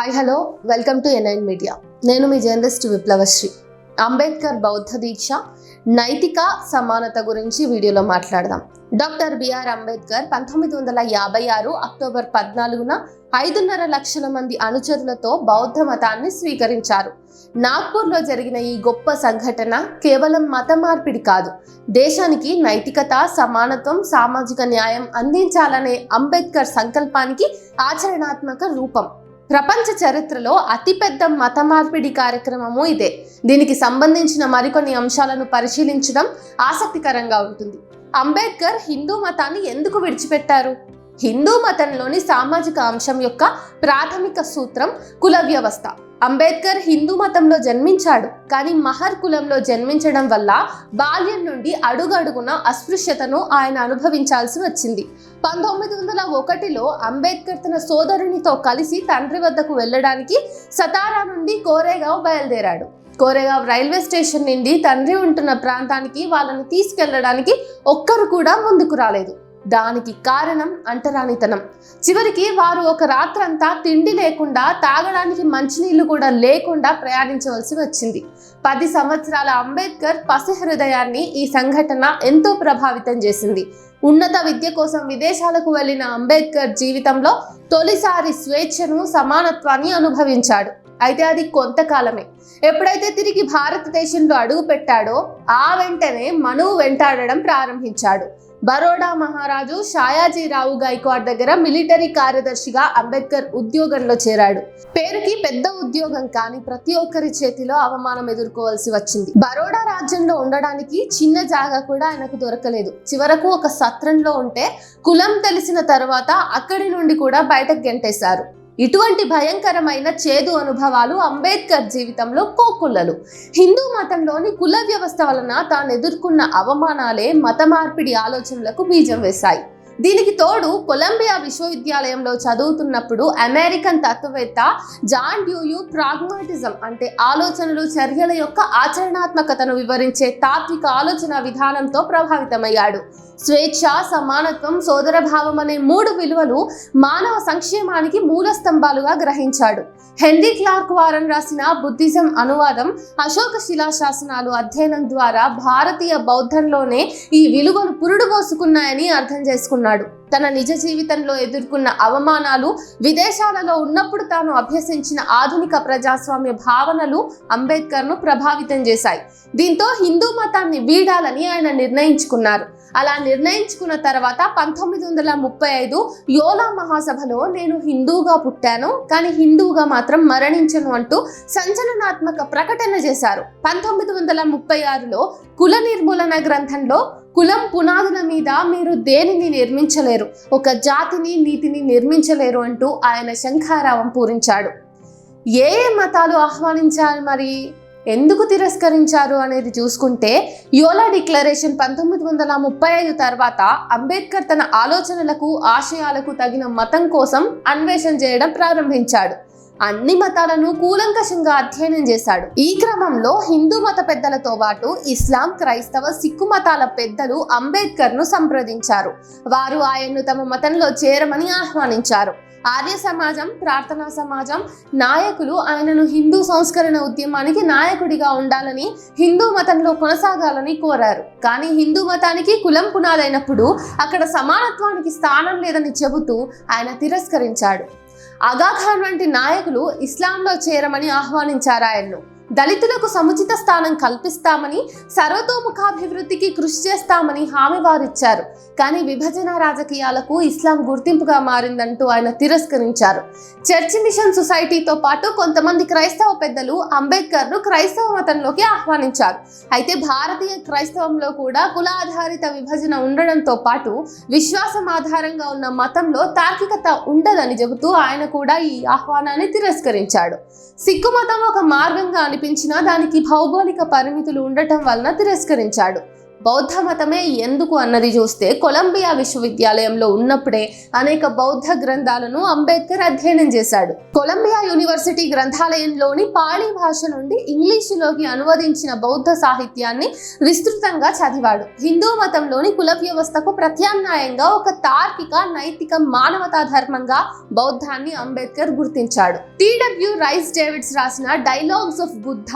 Hi hello welcome to NIN media నేను మీ journalist విప్లవశ్రీ. Ambedkar బౌద్ధ దీక్ష నైతిక సమానత గురించి వీడియోలో మాట్లాడదాం. డాక్టర్ బిఆర్ అంబేద్కర్ పంతొమ్మిది వందల యాభై ఆరు అక్టోబర్ పద్నాలుగున ఐదున్నర లక్షల మంది అనుచరులతో బౌద్ధ మతాన్ని స్వీకరించారు. నాగ్పూర్లో జరిగిన ఈ గొప్ప సంఘటన కేవలం మత మార్పిడి కాదు దేశానికి నైతికత సమానత్వం సామాజిక న్యాయం అందించాలనే అంబేద్కర్ సంకల్పానికి ఆచరణాత్మక రూపం. ప్రపంచ చరిత్రలో అతిపెద్ద మత మార్పిడి కార్యక్రమము ఇదే. దీనికి సంబంధించిన మరికొన్ని అంశాలను పరిశీలించడం ఆసక్తికరంగా ఉంటుంది. అంబేద్కర్ హిందూ మతాన్ని ఎందుకు విడిచిపెట్టారు? హిందూ మతంలోని సామాజిక అంశం యొక్క ప్రాథమిక సూత్రం కుల వ్యవస్థ. అంబేద్కర్ హిందూ మతంలో జన్మించాడు కానీ మహర్ కులంలో జన్మించడం వల్ల బాల్యం నుండి అడుగడుగున అస్పృశ్యతను ఆయన అనుభవించాల్సి వచ్చింది. పంతొమ్మిది వందల ఒకటిలో అంబేద్కర్ తన సోదరునితో కలిసి తండ్రి వద్దకు వెళ్ళడానికి సతారా నుండి కోరేగావ్ బయలుదేరాడు. కోరేగావ్ రైల్వే స్టేషన్ నుండి తండ్రి ఉంటున్న ప్రాంతానికి వాళ్ళను తీసుకెళ్ళడానికి ఒక్కరు కూడా ముందుకు రాలేదు. దానికి కారణం అంటరానితనం. చివరికి వారు ఒక రాత్రంతా తిండి లేకుండా తాగడానికి మంచినీళ్ళు కూడా లేకుండా ప్రయాణించవలసి వచ్చింది. పది సంవత్సరాల అంబేద్కర్ పసి హృదయాన్ని ఈ సంఘటన ఎంతో ప్రభావితం చేసింది. ఉన్నత విద్య కోసం విదేశాలకు వెళ్ళిన అంబేద్కర్ జీవితంలో తొలిసారి స్వేచ్ఛను సమానత్వాన్ని అనుభవించాడు. అయితే అది కొంతకాలమే. ఎప్పుడైతే తిరిగి భారతదేశంలో అడుగు పెట్టాడో ఆ వెంటనే మనువు వెంటాడడం ప్రారంభించాడు. బరోడా మహారాజు షాయాజీరావు గైక్వాడ్ దగ్గర మిలిటరీ కార్యదర్శిగా అంబేద్కర్ ఉద్యోగంలో చేరాడు. పేరుకి పెద్ద ఉద్యోగం కానీ ప్రతి ఒక్కరి చేతిలో అవమానం ఎదుర్కోవాల్సి వచ్చింది. బరోడా రాజ్యంలో ఉండడానికి చిన్న జాగా కూడా ఆయనకు దొరకలేదు. చివరకు ఒక సత్రంలో ఉంటే కులం తెలిసిన తర్వాత అక్కడి నుండి కూడా బయటకు గెంటేశారు. ఇటువంటి భయంకరమైన చేదు అనుభవాలు అంబేద్కర్ జీవితంలో కోకుల్లలు. హిందూ మతంలోని కుల వ్యవస్థ వలన తాను ఎదుర్కొన్న అవమానాలే మత మార్పిడి ఆలోచనలకు బీజం వేశాయి. దీనికి తోడు కొలంబియా విశ్వవిద్యాలయంలో చదువుతున్నప్పుడు అమెరికన్ తత్వవేత్త జాన్ డ్యూయు ప్రాగ్మాటిజం అంటే ఆలోచనలు చర్యల యొక్క ఆచరణాత్మకతను వివరించే తాత్విక ఆలోచన విధానంతో ప్రభావితమయ్యాడు. స్వేచ్ఛ సమానత్వం సోదరభావం అనే మూడు విలువలు మానవ సంక్షేమానికి మూల స్తంభాలుగా గ్రహించాడు. హెన్రీ క్లార్క్ వారన్ రాసిన బుద్ధిజం అనువాదం అశోక శిలాశాసనాలు అధ్యయనం ద్వారా భారతీయ బౌద్ధంలోనే ఈ విలువలు పురుడు పోసుకున్నాయని అర్థం చేసుకున్నాడు తన నిజ జీవితంలో ఎదుర్కొన్న అవమానాలు విదేశాలలో ఉన్నప్పుడు తాను అభ్యసించిన ఆధునిక ప్రజాస్వామ్య భావనలు అంబేద్కర్ను ప్రభావితం చేశాయి. దీంతో హిందూ మతాన్ని వీడాలని ఆయన నిర్ణయించుకున్నారు. అలా నిర్ణయించుకున్న తర్వాత పంతొమ్మిది వందల ముప్పై ఐదు యోలా మహాసభలో నేను హిందూగా పుట్టాను కానీ హిందూగా మాత్రం మరణించను అంటూ సంచలనాత్మక ప్రకటన చేశారు. పంతొమ్మిది వందల ముప్పై ఆరులో కుల నిర్మూలన గ్రంథంలో కులం పునాదుల మీద మీరు దేనిని నిర్మించలేరు? ఒక జాతిని నీతిని నిర్మించలేరు అంటూ ఆయన శంఖారావం పూరించాడు. ఏ ఏ మతాలు ఆహ్వానించారు మరి? ఎందుకు తిరస్కరించారు అనేది చూసుకుంటే యోలా డిక్లరేషన్ పంతొమ్మిది వందల ముప్పై ఐదు తర్వాత అంబేద్కర్ తన ఆలోచనలకు ఆశయాలకు తగిన మతం కోసం అన్వేషణ చేయడం ప్రారంభించాడు. అన్ని మతాలను కూలంకషంగా అధ్యయనం చేశాడు. ఈ క్రమంలో హిందూ మత పెద్దలతో పాటు ఇస్లాం క్రైస్తవ సిక్కు మతాల పెద్దలు అంబేద్కర్ను సంప్రదించారు. వారు ఆయన్ను తమ మతంలో చేరమని ఆహ్వానించారు. ఆర్య సమాజం ప్రార్థనా సమాజం నాయకులు ఆయనను హిందూ సంస్కరణ ఉద్యమానికి నాయకుడిగా ఉండాలని హిందూ మతంలో కొనసాగాలని కోరారు. కానీ హిందూ మతానికి కులం పునాదైనప్పుడు అక్కడ సమానత్వానికి స్థానం లేదని చెబుతూ ఆయన తిరస్కరించాడు. అగాఖాన్ వంటి నాయకులు ఇస్లాంలో చేరమని ఆహ్వానించారు ఆయన్ను. దళితులకు సముచిత స్థానం కల్పిస్తామని సర్వతోముఖాభివృద్ధికి కృషి చేస్తామని హామీ వారిచ్చారు. కానీ విభజన రాజకీయాలకు ఇస్లాం గుర్తింపుగా మారిందంటూ ఆయన తిరస్కరించారు. చర్చి మిషన్ సొసైటీతో పాటు కొంతమంది క్రైస్తవ పెద్దలు అంబేద్కర్ను క్రైస్తవ మతంలోకి ఆహ్వానించారు. అయితే భారతీయ క్రైస్తవంలో కూడా కుల ఆధారిత విభజన ఉండడంతో పాటు విశ్వాసం ఆధారంగా ఉన్న మతంలో తార్కికత ఉండదని చెబుతూ ఆయన కూడా ఈ ఆహ్వానాన్ని తిరస్కరించాడు. సిక్కు మతం ఒక మార్గంగా అనిపించినా దానికి భౌగోళిక పరిమితులు ఉండటం వలన తిరస్కరించాడు. బౌద్ధ మతమే ఎందుకు అన్నది చూస్తే కొలంబియా విశ్వవిద్యాలయంలో ఉన్నప్పుడే అనేక బౌద్ధ గ్రంథాలను అంబేద్కర్ అధ్యయనం చేశాడు. కొలంబియా యూనివర్సిటీ గ్రంథాలయంలోని పాళీ భాష నుండి ఇంగ్లీషులోకి అనువదించిన బౌద్ధ సాహిత్యాన్ని విస్తృతంగా చదివాడు. హిందూ మతంలోని కుల వ్యవస్థకు ప్రత్యామ్నాయంగా ఒక తార్కిక నైతిక మానవతా ధర్మంగా బౌద్ధాన్ని అంబేద్కర్ గుర్తించాడు. టిడబ్ల్యూ రైస్ డేవిడ్స్ రాసిన dialogues of Buddha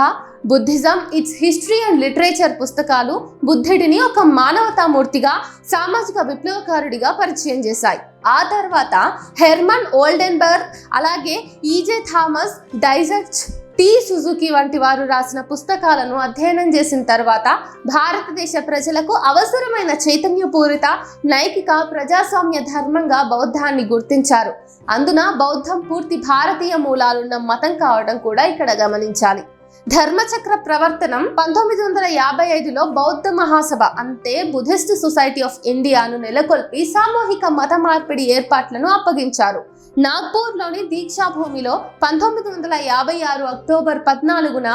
Buddhism its history and literature పుస్తకాలు వీటిని ఒక మానవతామూర్తిగా సామాజిక విప్లవకారుడిగా పరిచయం చేశాయి. ఆ తర్వాత హెర్మన్ ఓల్డెన్బర్గ్ అలాగే ఈజే థామస్ డైజర్చ్ టి సుజుకి వంటి వారు రాసిన పుస్తకాలను అధ్యయనం చేసిన తర్వాత భారతదేశ ప్రజలకు అవసరమైన చైతన్యపూరిత నైతిక ప్రజాస్వామ్య ధర్మంగా బౌద్ధాన్ని గుర్తించారు. అందున బౌద్ధం పూర్తి భారతీయ మూలాలున్న మతం కావడం కూడా ఇక్కడ గమనించాలి. ధర్మచక్ర ప్రవర్తనం పంతొమ్మిది వందల యాభై ఐదులో బౌద్ధ మహాసభ అంతే బుద్ధిస్ట్ సొసైటీ ఆఫ్ ఇండియాను నెలకొల్పి సామూహిక మత మార్పిడి ఏర్పాట్లను అప్పగించారు. నాగ్పూర్లోని దీక్షా భూమిలో పంతొమ్మిది వందల యాభై ఆరు అక్టోబర్ పద్నాలుగున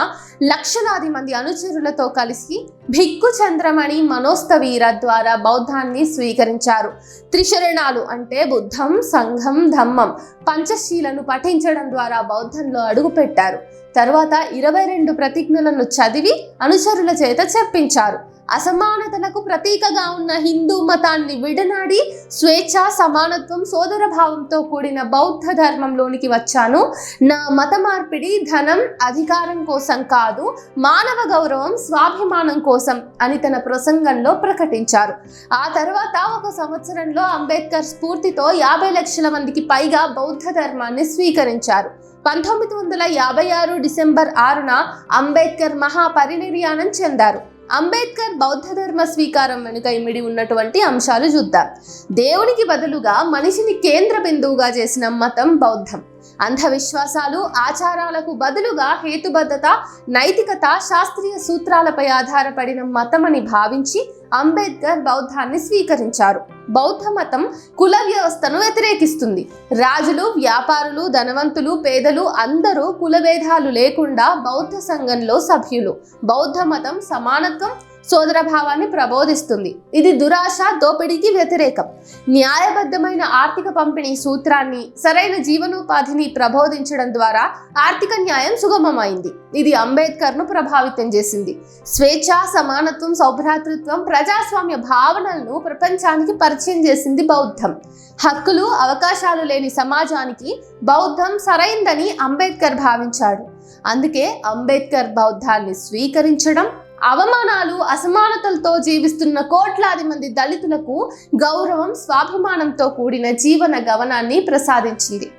లక్షలాది మంది అనుచరులతో కలిసి భిక్కు చంద్రమణి మనోస్తవీర ద్వారా బౌద్ధాన్ని స్వీకరించారు. త్రిశరణాలు అంటే బుద్ధం సంఘం ధమ్మం పంచశీలను పఠించడం ద్వారా బౌద్ధంలో అడుగుపెట్టారు. తర్వాత ఇరవై రెండు ప్రతిజ్ఞలను చదివి అనుచరుల చేత చెప్పించారు. అసమానతలకు ప్రతీకగా ఉన్న హిందూ మతాన్ని విడనాడి స్వేచ్ఛ సమానత్వం సోదర భావంతో కూడిన బౌద్ధ ధర్మంలోనికి వచ్చాను. నా మత మార్పిడి ధనం అధికారం కోసం కాదు మానవ గౌరవం స్వాభిమానం కోసం అని తన ప్రసంగంలో ప్రకటించారు. ఆ తర్వాత ఒక సంవత్సరంలో అంబేద్కర్ స్ఫూర్తితో యాభై లక్షల మందికి పైగా బౌద్ధ ధర్మాన్ని స్వీకరించారు. పంతొమ్మిది వందల యాభై ఆరు డిసెంబర్ ఆరున అంబేద్కర్ మహాపరినిర్యాణం చెందారు. అంబేద్కర్ బౌద్ధ ధర్మ స్వీకారం వెనుక ఇమిడి ఉన్నటువంటి అంశాలు చూద్దాం. దేవునికి బదులుగా మనిషిని కేంద్ర బిందువుగా చేసిన మతం బౌద్ధం. అంధవిశ్వాసాలు ఆచారాలకు బదులుగా హేతుబద్ధత నైతికత శాస్త్రీయ సూత్రాలపై ఆధారపడిన మతమని భావించి అంబేద్కర్ బౌద్ధాన్ని స్వీకరించారు. బౌద్ధ మతం కుల వ్యవస్థను వ్యతిరేకిస్తుంది. రాజులు వ్యాపారులు ధనవంతులు పేదలు అందరూ కులభేదాలు లేకుండా బౌద్ధ సంఘంలో సభ్యులు. బౌద్ధ మతం సమానత్వం సోదరభావాన్ని ప్రబోధిస్తుంది. ఇది దురాశ దోపిడీకి వ్యతిరేకం. న్యాయబద్ధమైన ఆర్థిక పంపిణీ సూత్రాన్ని సరైన జీవనోపాధిని ప్రబోధించడం ద్వారా ఆర్థిక న్యాయం సుగమమైంది. ఇది అంబేద్కర్ను ప్రభావితం చేసింది. స్వేచ్ఛ సమానత్వం సౌభ్రాతృత్వం ప్రజాస్వామ్య భావనలను ప్రపంచానికి పరిచయం చేసింది బౌద్ధం. హక్కులు అవకాశాలు లేని సమాజానికి బౌద్ధం సరైందని అంబేద్కర్ భావించాడు. అందుకే అంబేద్కర్ బౌద్ధాన్ని స్వీకరించడం అవమానాలు అసమానతలతో జీవిస్తున్న కోట్లాది మంది దళితులకు గౌరవం స్వాభిమానంతో కూడిన జీవన గమనాన్ని ప్రసాదించింది.